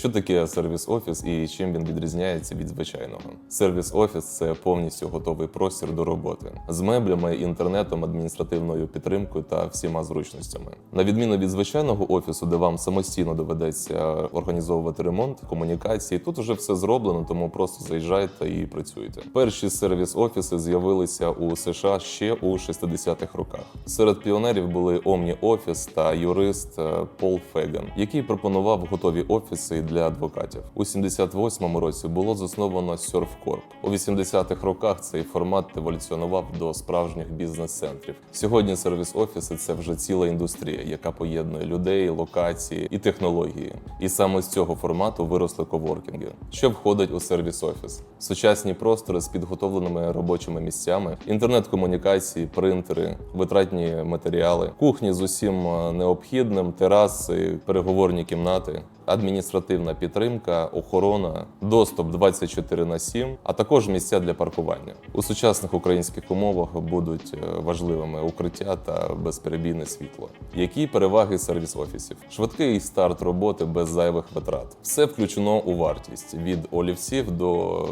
Що таке сервіс офіс і чим він відрізняється від звичайного? Сервіс офіс це повністю готовий простір до роботи з меблями, інтернетом, адміністративною підтримкою та всіма зручностями. На відміну від звичайного офісу, де вам самостійно доведеться організовувати ремонт, комунікації, тут вже все зроблено, тому просто заїжджайте і працюйте. Перші сервіс офіси з'явилися у США ще у 60-х роках. Серед піонерів були Omni Office та юрист е, Пол Феган, який пропонував готові офіси для адвокатів. У 78-му році було засновано SurfCorp. У 80-х роках цей формат еволюціонував до справжніх бізнес-центрів. Сьогодні сервіс офіси це вже ціла індустрія, яка поєднує людей, локації і технології. І саме з цього формату виросли коворкінги. Що входить у сервіс офіс? Сучасні простори з підготовленими робочими місцями, інтернет-комунікації, принтери, витратні матеріали, кухні з усім е, необхідним, тераси, переговорні кімнати. Адміністративна підтримка, охорона, доступ 24 на 7, а також місця для паркування у сучасних українських умовах будуть е, важливими укриття та безперебійне світло. Які переваги сервіс офісів? Швидкий старт роботи без зайвих витрат. Все включено у вартість від олівців до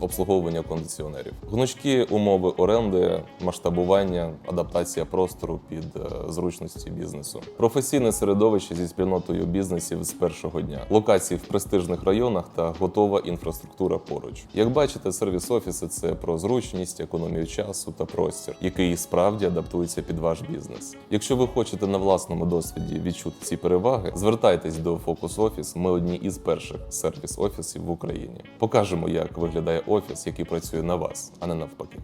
обслуговування кондиціонерів, гнучкі умови оренди, масштабування, адаптація простору під е, зручності бізнесу, професійне середовище зі спільнотою бізнесів з першого дня, локації в престижних районах та готова інфраструктура поруч. Як бачите, сервіс офіси це про зручність, економію часу та простір, який справді адаптується під ваш бізнес. Якщо ви хочете на власному досвіді відчути ці переваги, звертайтесь до Focus Office. Ми одні із перших сервіс офісів в Україні. Покажемо, як виглядає офіс, який працює на вас, а не навпаки.